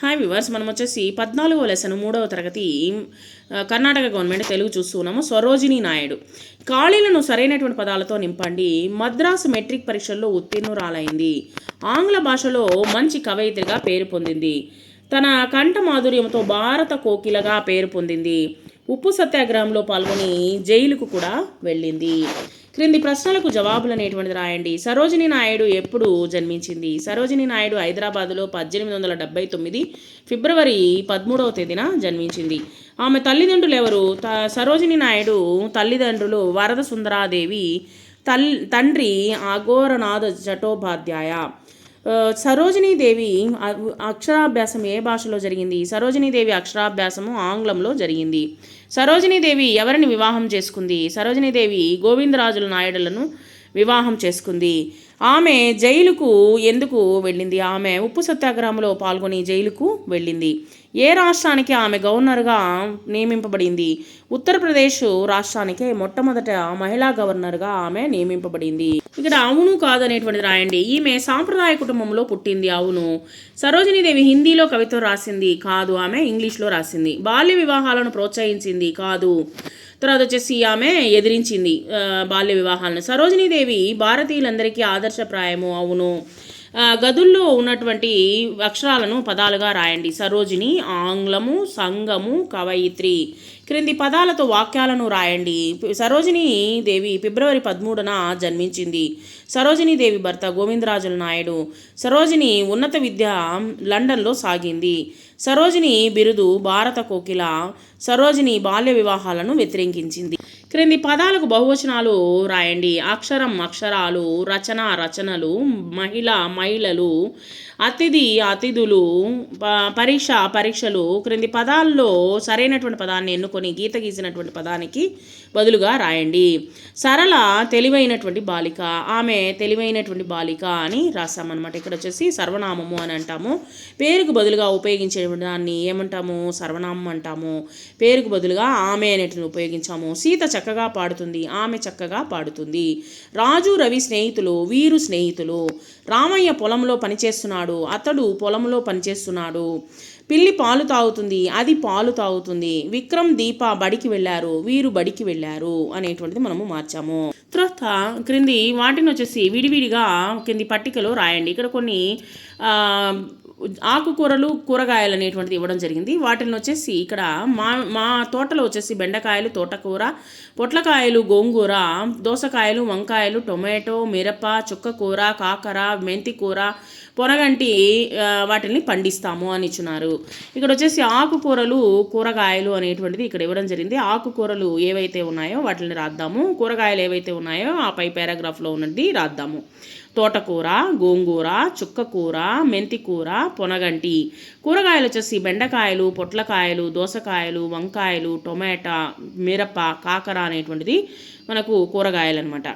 Hi viewers మనం వచ్చేసి పద్నాలుగో లెసన్ మూడవ తరగతి కర్ణాటక గవర్నమెంట్ తెలుగు చూస్తున్నాము. స్వరోజిని నాయుడు. ఖాళీలను సరైనటువంటి పదాలతో నింపండి. మద్రాసు మెట్రిక్ పరీక్షల్లో ఉత్తీర్ణురాలైంది. ఆంగ్ల భాషలో మంచి కవయిత్రిగా పేరు పొందింది. తన కంఠ మాధుర్యంతో భారత కోకిలగా పేరు పొందింది. ఉప్పు సత్యాగ్రహంలో పాల్గొని జైలుకు కూడా వెళ్ళింది. క్రింది ప్రశ్నలకు జవాబులు అనేటువంటిది రాయండి. సరోజిని నాయుడు ఎప్పుడు జన్మించింది? సరోజిని నాయుడు హైదరాబాదులో పద్దెనిమిది వందల డెబ్బై తొమ్మిది ఫిబ్రవరి పదమూడవ తేదీన జన్మించింది. ఆమె తల్లిదండ్రులు ఎవరు? త సరోజిని నాయుడు తల్లిదండ్రులు వరద సుందరాదేవి తల్ తండ్రి అఘోరనాథ చటోపాధ్యాయ. సరోజినీదేవి అక్షరాభ్యాసం ఏ భాషలో జరిగింది? సరోజినీదేవి అక్షరాభ్యాసము ఆంగ్లంలో జరిగింది. సరోజినీదేవి ఎవరిని వివాహం చేసుకుంది? సరోజినీదేవి గోవిందరాజుల నాయుడులను వివాహం చేసుకుంది. ఆమె జైలుకు ఎందుకు వెళ్ళింది? ఆమె ఉప్పు సత్యాగ్రహంలో పాల్గొని జైలుకు వెళ్ళింది. ఏ రాష్ట్రానికి ఆమె గవర్నర్గా నియమింపబడింది? ఉత్తరప్రదేశ్ రాష్ట్రానికి మొట్టమొదట మహిళా గవర్నర్గా ఆమె నియమింపబడింది. ఇక్కడ అవును కాదనేటువంటిది రాయండి. ఈమె సాంప్రదాయ కుటుంబంలో పుట్టింది. అవును. సరోజినీదేవి హిందీలో కవిత్వం రాసింది. కాదు ఆమె ఇంగ్లీష్లో రాసింది. బాల్య వివాహాలను ప్రోత్సహించింది. కాదు. తర్వాత వచ్చేసి ఆమె ఎదిరించింది బాల్య వివాహాలను. సరోజినీదేవి భారతీయులందరికీ ఆదర్శప్రాయము అవును. గదుల్లో ఉన్నటువంటి అక్షరాలను పదాలుగా రాయండి. సరోజిని ఆంగ్లము సంగము కవయిత్రి. క్రింది పదాలతో వాక్యాలను రాయండి. సరోజిని దేవి ఫిబ్రవరి పదమూడున జన్మించింది. సరోజిని దేవి భర్త గోవిందరాజుల నాయుడు. సరోజిని ఉన్నత విద్య లండన్లో సాగింది. సరోజిని బిరుదు భారత కోకిల. సరోజిని బాల్య వివాహాలను వ్యతిరేకించింది. క్రింది పదాలకు బహువచనాలు రాయండి. అక్షరం అక్షరాలు రచన రచనలు మహిళ మహిళలు అతిథి అతిథులు ప- పరీక్ష పరీక్షలు. క్రింది పదాల్లో సరైనటువంటి పదాన్ని ఎన్నుకొని గీత గీసినటువంటి పదానికి బదులుగా రాయండి. సరళ తెలివైనటువంటి బాలిక ఆమె తెలివైనటువంటి బాలిక అని రాసామన్నమాట. ఇక్కడ వచ్చేసి సర్వనామము అని అంటాము. పేరుకు బదులుగా ఉపయోగించేటువంటి దాన్ని ఏమంటాము? సర్వనామం అంటాము. పేరుకు బదులుగా ఆమె అనేటిని ఉపయోగించాము. సీత చక్కగా పాడుతుంది. ఆమె చక్కగా పాడుతుంది. రాజు రవి స్నేహితులు వీరు స్నేహితులు. రామయ్య పొలంలో పనిచేస్తున్నాడు. అతడు పొలంలో పనిచేస్తున్నాడు. పిల్లి పాలు తాగుతుంది అది పాలు తాగుతుంది. విక్రమ్ దీప బడికి వెళ్ళారు వీరు బడికి వెళ్ళారు అనేటువంటిది మనము మార్చాము. తర్వాత క్రింది వాటిని వచ్చేసి విడివిడిగా కింది పట్టికలో రాయండి. ఇక్కడ కొన్ని ఆకుకూరలు కూరగాయలు అనేటువంటిది ఇవ్వడం జరిగింది. వాటిని వచ్చేసి ఇక్కడ మా మా తోటలో వచ్చేసి బెండకాయలు తోటకూర పొట్లకాయలు గోంగూర దోసకాయలు వంకాయలు టొమాటో మిరప చుక్కకూర కాకర మెంతికూర పొనగంటి వాటిని పండిస్తాము అని ఇచ్చున్నారు. ఇక్కడ వచ్చేసి ఆకుకూరలు కూరగాయలు అనేటువంటిది ఇక్కడ ఇవ్వడం జరిగింది. ఆకుకూరలు ఏవైతే ఉన్నాయో వాటిని రాద్దాము. కూరగాయలు ఏవైతే ఉన్నాయో ఆ పై పారాగ్రాఫ్లో ఉన్నది రాద్దాము. తోటకూర గోంగూర చుక్కకూర మెంతికూర పొనగంటి. కూరగాయలు వచ్చేసి బెండకాయలు పొట్లకాయలు దోసకాయలు వంకాయలు టొమాటా మిరప కాకర అనేటువంటిది మనకు కూరగాయలు అనమాట